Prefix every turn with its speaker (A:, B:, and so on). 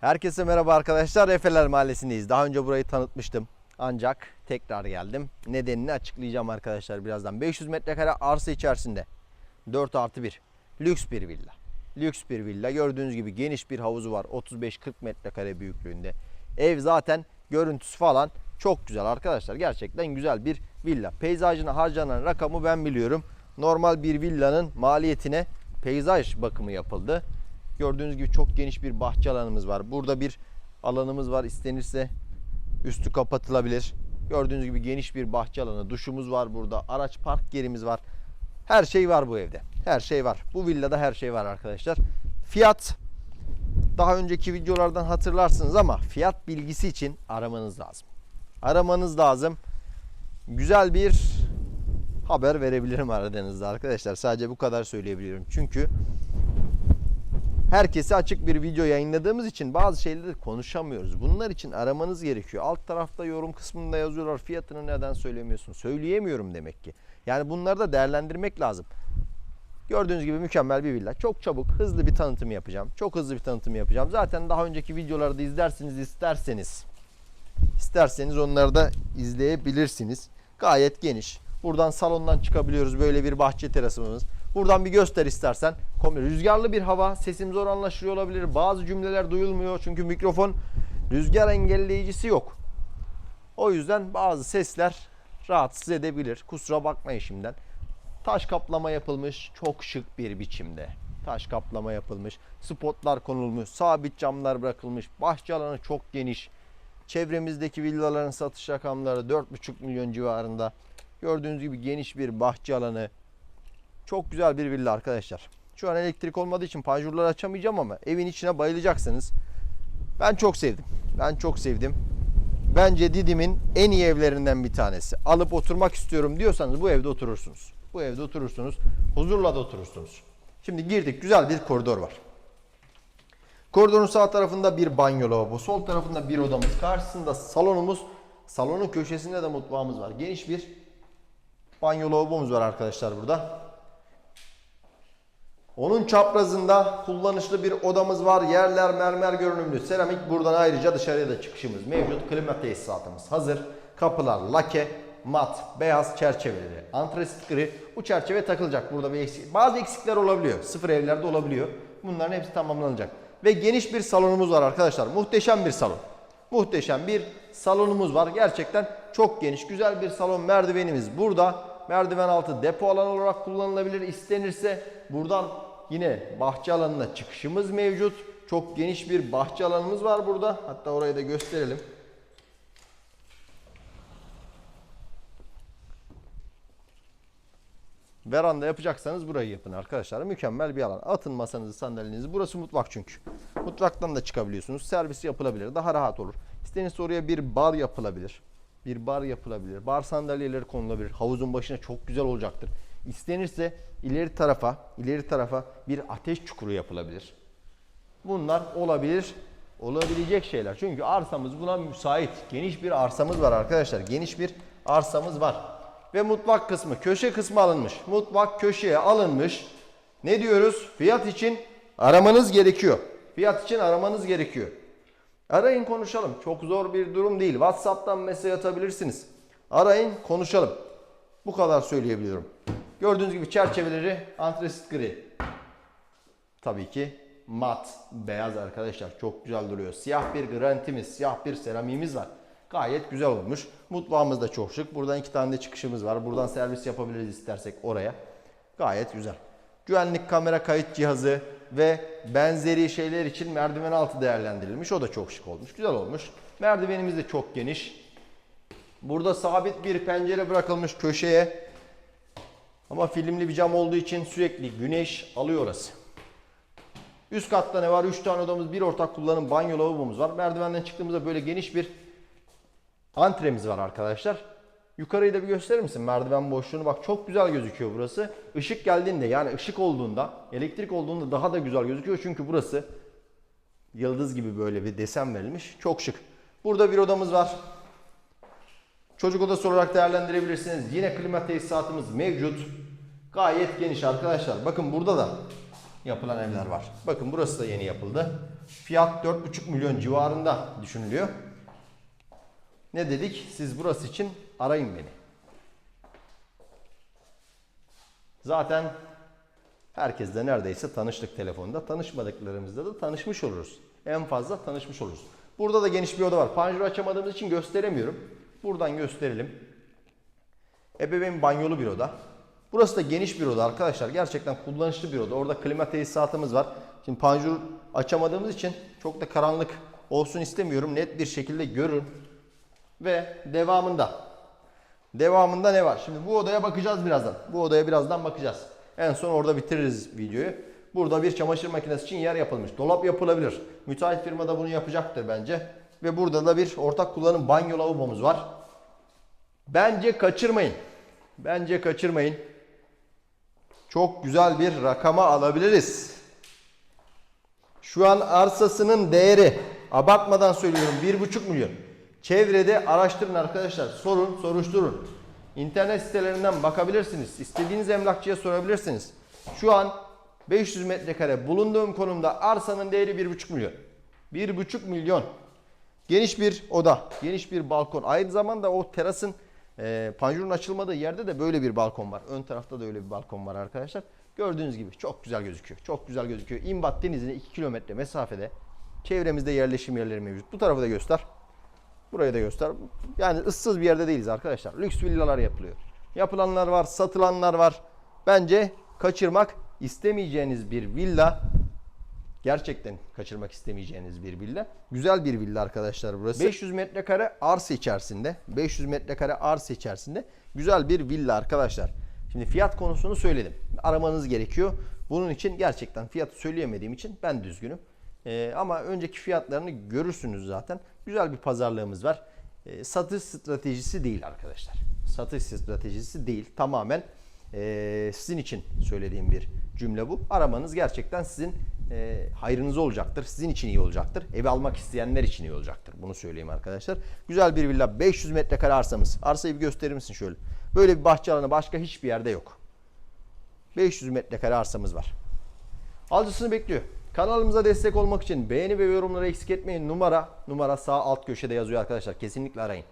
A: Herkese merhaba arkadaşlar. Efeler Mahallesi'ndeyiz. Daha önce burayı tanıtmıştım. Ancak tekrar geldim. Nedenini açıklayacağım arkadaşlar birazdan. 500 metrekare arsa içerisinde 4 artı 1 lüks bir villa. Lüks bir villa. Gördüğünüz gibi geniş bir havuzu var. 35-40 metrekare büyüklüğünde. Ev zaten görüntüsü falan çok güzel arkadaşlar. Gerçekten güzel bir villa. Peyzajına harcanan rakamı ben biliyorum. Normal bir villanın maliyetine peyzaj bakımı yapıldı. Gördüğünüz gibi çok geniş bir bahçe alanımız var. Burada bir alanımız var. İstenirse üstü kapatılabilir. Gördüğünüz gibi geniş bir bahçe alanı. Duşumuz var burada. Araç park yerimiz var. Her şey var bu evde. Her şey var. Bu villada her şey var arkadaşlar. Fiyat daha önceki videolardan hatırlarsınız ama fiyat bilgisi için aramanız lazım. Aramanız lazım. Güzel bir haber verebilirim aradığınızda arkadaşlar. Sadece bu kadar söyleyebilirim. Çünkü herkese açık bir video yayınladığımız için bazı şeyleri konuşamıyoruz. Bunlar için aramanız gerekiyor. Alt tarafta yorum kısmında yazıyorlar fiyatını neden söylemiyorsun? Söyleyemiyorum demek ki. Yani bunları da değerlendirmek lazım. Gördüğünüz gibi mükemmel bir villa. Çok çabuk, hızlı bir tanıtım yapacağım. Çok hızlı bir tanıtım yapacağım. Zaten daha önceki videolarda izlersiniz isterseniz. İsterseniz onları da izleyebilirsiniz. Gayet geniş. Buradan salondan çıkabiliyoruz. Böyle bir bahçe terasımız. Buradan bir göster istersen. Komple Rüzgarlı bir hava. Sesim zor anlaşılıyor olabilir. Bazı cümleler duyulmuyor. Çünkü mikrofon rüzgar engelleyicisi yok. O yüzden bazı sesler rahatsız edebilir. Kusura bakmayın şimdiden. Taş kaplama yapılmış. Çok şık bir biçimde. Taş kaplama yapılmış. Spotlar konulmuş. Sabit camlar bırakılmış. Bahçe alanı çok geniş. Çevremizdeki villaların satış rakamları 4,5 milyon civarında. Gördüğünüz gibi geniş bir bahçe alanı. Çok güzel bir villa arkadaşlar. Şu an elektrik olmadığı için panjurları açamayacağım ama evin içine bayılacaksınız. Ben çok sevdim. Ben çok sevdim. Bence Didim'in en iyi evlerinden bir tanesi. Alıp oturmak istiyorum diyorsanız bu evde oturursunuz. Bu evde oturursunuz. Huzurla da oturursunuz. Şimdi girdik. Güzel bir koridor var. Koridorun sağ tarafında bir banyo lavabo, sol tarafında bir odamız, karşısında salonumuz, salonun köşesinde de mutfağımız var. Geniş bir banyo lavabomuz var arkadaşlar burada. Onun çaprazında kullanışlı bir odamız var. Yerler mermer görünümlü seramik. Buradan ayrıca dışarıya da çıkışımız mevcut. Klima tesisatımız hazır. Kapılar lake, mat, beyaz çerçeveleri, antresit gri. Bu çerçeve takılacak. Burada bir eksik, bazı eksikler olabiliyor. Sıfır evlerde olabiliyor. Bunların hepsi tamamlanacak. Ve geniş bir salonumuz var arkadaşlar. Muhteşem bir salon. Muhteşem bir salonumuz var. Gerçekten çok geniş, güzel bir salon. Merdivenimiz burada. Merdiven altı depo alanı olarak kullanılabilir. İstenirse buradan yine bahçe alanına çıkışımız mevcut. Çok geniş bir bahçe alanımız var burada. Hatta orayı da gösterelim. Veranda yapacaksanız burayı yapın arkadaşlar. Mükemmel bir alan. Atın masanızı, sandalyenizi. Burası mutfak çünkü. Mutfaktan da çıkabiliyorsunuz. Servis yapılabilir. Daha rahat olur. İstenirse oraya bir bar yapılabilir. Bir bar yapılabilir. Bar sandalyeleri konulabilir. Havuzun başına çok güzel olacaktır. İstenirse ileri tarafa, ileri tarafa bir ateş çukuru yapılabilir. Bunlar olabilir, olabilecek şeyler. Çünkü arsamız buna müsait. Geniş bir arsamız var arkadaşlar. Geniş bir arsamız var. Ve mutfak kısmı, köşe kısmı alınmış. Mutfak köşeye alınmış. Ne diyoruz? Fiyat için aramanız gerekiyor. Fiyat için aramanız gerekiyor. Arayın konuşalım. Çok zor bir durum değil. WhatsApp'tan mesaj atabilirsiniz. Arayın konuşalım. Bu kadar söyleyebiliyorum. Gördüğünüz gibi çerçeveleri antresit gri. Tabii ki mat beyaz arkadaşlar. Çok güzel duruyor. Siyah bir granitimiz, siyah bir seramiğimiz var. Gayet güzel olmuş. Mutfağımız da çok şık. Buradan iki tane de çıkışımız var. Buradan servis yapabiliriz istersek oraya. Gayet güzel. Güvenlik kamera kayıt cihazı ve benzeri şeyler için merdiven altı değerlendirilmiş. O da çok şık olmuş. Güzel olmuş. Merdivenimiz de çok geniş. Burada sabit bir pencere bırakılmış köşeye. Ama filmli bir cam olduğu için sürekli güneş alıyor orası. Üst katta ne var? 3 tane odamız, bir ortak kullanım banyo lavabomuz var. Merdivenden çıktığımızda böyle geniş bir antremiz var arkadaşlar. Yukarıyı da bir gösterir misin? Merdiven boşluğunu bak çok güzel gözüküyor burası. Işık geldiğinde yani ışık olduğunda, elektrik olduğunda daha da güzel gözüküyor. Çünkü burası yıldız gibi böyle bir desen verilmiş. Çok şık. Burada bir odamız var. Çocuk odası olarak değerlendirebilirsiniz. Yine klima tesisatımız mevcut. Gayet geniş arkadaşlar. Bakın burada da yapılan evler var. Bakın burası da yeni yapıldı. Fiyat 4,5 milyon civarında düşünülüyor. Ne dedik? Siz burası için arayın beni. Zaten herkesle neredeyse tanıştık telefonda. Tanışmadıklarımızda da tanışmış oluruz. En fazla tanışmış oluruz. Burada da geniş bir oda var. Panjuru açamadığımız için gösteremiyorum. Buradan gösterelim. Ebeveyn banyolu bir oda. Burası da geniş bir oda arkadaşlar. Gerçekten kullanışlı bir oda. Orada klima tesisatımız var. Şimdi panjur açamadığımız için çok da karanlık olsun istemiyorum. Net bir şekilde görün. Ve devamında. Devamında ne var? Şimdi bu odaya bakacağız birazdan. Bu odaya birazdan bakacağız. En son orada bitiririz videoyu. Burada bir çamaşır makinesi için yer yapılmış. Dolap yapılabilir. Müteahhit firma da bunu yapacaktır bence. Ve burada da bir ortak kullanım banyo lavabomuz var. Bence kaçırmayın. Bence kaçırmayın. Çok güzel bir rakama alabiliriz. Şu an arsasının değeri abartmadan söylüyorum 1,5 milyon. Çevrede araştırın arkadaşlar. Sorun, soruşturun. İnternet sitelerinden bakabilirsiniz. İstediğiniz emlakçıya sorabilirsiniz. Şu an 500 metrekare bulunduğum konumda arsanın değeri 1,5 milyon. 1,5 milyon. Geniş bir oda, geniş bir balkon. Aynı zamanda o terasın e, panjurun açılmadığı yerde de böyle bir balkon var. Ön tarafta da öyle bir balkon var arkadaşlar. Gördüğünüz gibi çok güzel gözüküyor. Çok güzel gözüküyor. İmbat denizine 2 kilometre mesafede. Çevremizde yerleşim yerleri mevcut. Bu tarafı da göster. Burayı da göster. Yani ıssız bir yerde değiliz arkadaşlar. Lüks villalar yapılıyor. Yapılanlar var, satılanlar var. Bence kaçırmak istemeyeceğiniz bir villa Gerçekten kaçırmak istemeyeceğiniz bir villa. Güzel bir villa arkadaşlar burası. 500 metrekare arsa içerisinde, 500 metrekare arsa içerisinde güzel bir villa arkadaşlar. Şimdi fiyat konusunu söyledim. Aramanız gerekiyor. Bunun için gerçekten fiyatı söyleyemediğim için ben düzgünüm. Ee, ama önceki fiyatlarını görürsünüz zaten. Güzel bir pazarlığımız var. Ee, satış stratejisi değil arkadaşlar. Satış stratejisi değil. Tamamen ee, sizin için söylediğim bir cümle bu. Aramanız gerçekten sizin e, hayrınıza olacaktır. Sizin için iyi olacaktır. Evi almak isteyenler için iyi olacaktır. Bunu söyleyeyim arkadaşlar. Güzel bir villa. 500 metrekare arsamız. Arsayı bir gösterir misin şöyle? Böyle bir bahçe alanı başka hiçbir yerde yok. 500 metrekare arsamız var. Alıcısını bekliyor. Kanalımıza destek olmak için beğeni ve yorumları eksik etmeyin. Numara numara sağ alt köşede yazıyor arkadaşlar. Kesinlikle arayın.